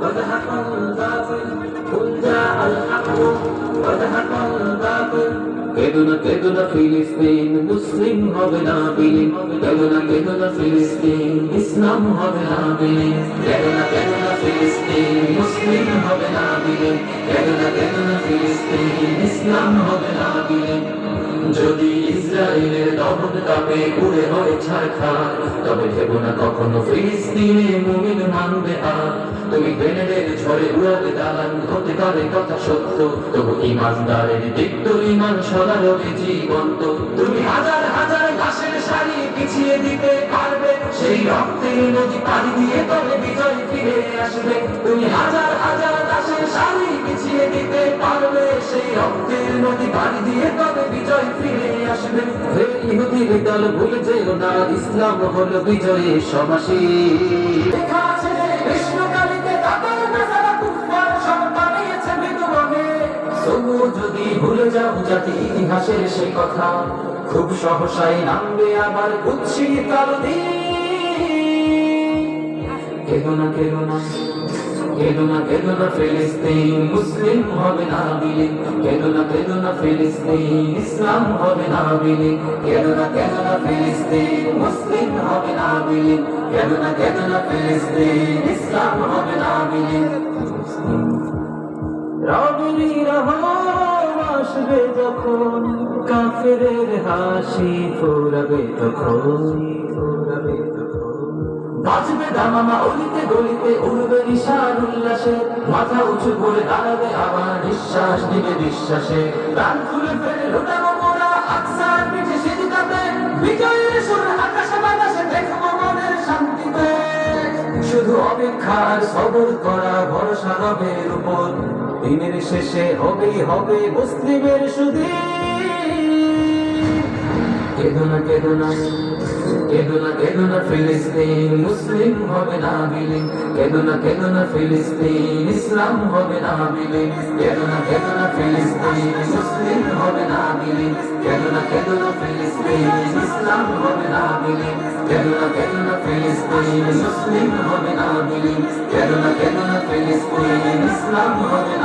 وزهق الباطل قل جاء الحق وزهق الباطل কেদুনা কেদুনা ফিলিস্তিন মুসলিম হবে না বিলীন কেদুনা কেদুনা ফিলিস্তিন ইসলাম হবে না বিলীন কেদুনা কেদুনা ফিলিস্তিন মুসলিম হবে না বিলীন কেদুনা কেদুনা ফিলিস্তিন ইসলাম হবে না বিলীন যদি ইসরায়েলের দমন কাপে উড়ে হয় ছারখার তবে ভেবো না কখনো ফিলিস্তিনে মুমিন মানবে আর। তুমি গ্রেনেডের ঝড়ে উড়াবে দালান হতে পারে কথা সত্য। তবু ইমানদারের দীপ্ত ইমান সদা রবে জীবন্ত তুমি হাজার হাজার ঘাসের শাড়ি পিছিয়ে দিতে পারবে। সেই রক্তের নদী পাড়ি দিয়ে তবে বিজয় ফিরে আসবে। তুমি হাজার হাজার ঘাসের শাড়ি পিছিয়ে দিতে পারবে। সেই রক্তের নদী পাড়ি দিয়ে তবে আসবে হে ভুলে যেও না ইসলাম হলো সমাসী যদি ভুলে যাও জাতি ইতিহাসের সেই কথা খুব সহসাই নামবে আবার কুৎসিত আলো কেদো না কেদো না কেদো না কেদো না ফিলিস্তিন, মুসলিম হবে না বিলীন কেদো না কেদো না ফিলিস্তিন, ইসলাম হবে না বিলীন কেদো না কেদো না ফিলিস্তিন, মুসলিম হবে না বিলীন কেদো না কেদো না ফিলিস্তিন, ইসলাম হবে না বিলীন রবি রহম আসবে যখন, কাফেরের হাসি ফোরাবে তখন। বাজবে দামামা অলিতে গলিতে উড়বে নিশান উল্লাসে। মাথা উঁচু করে দাঁড়াবে আবার নিঃশ্বাস, নিবে বিশ্বাসে খুলে ফেলে মোরা আকসার পিঠে বিজয়ের সুর আকাশে বাতাসে মনের শান্তিতে। শুধু অপেক্ষার সবর করা ভরসা রবের উপর। দিনের শেষে হবেই হবে মুসলিমের সুধী কেদো না কেদো না ফিলিস্তিন, মুসলিম হবে না বিলীন। কেদো না ফিলিস্তিন, ইসলাম হবে না বিলীন। কেদো না ফিলিস্তিন, মুসলিম হবে না বিলীন। কেদো না কেদো ফিলিস্তিন, ইসলাম হবে না বিলীন। কেদো না ফিলিস্তিন, মুসলিম হবে না বিলীন। কেদো না ফিলিস্তিন, ইসলাম হবে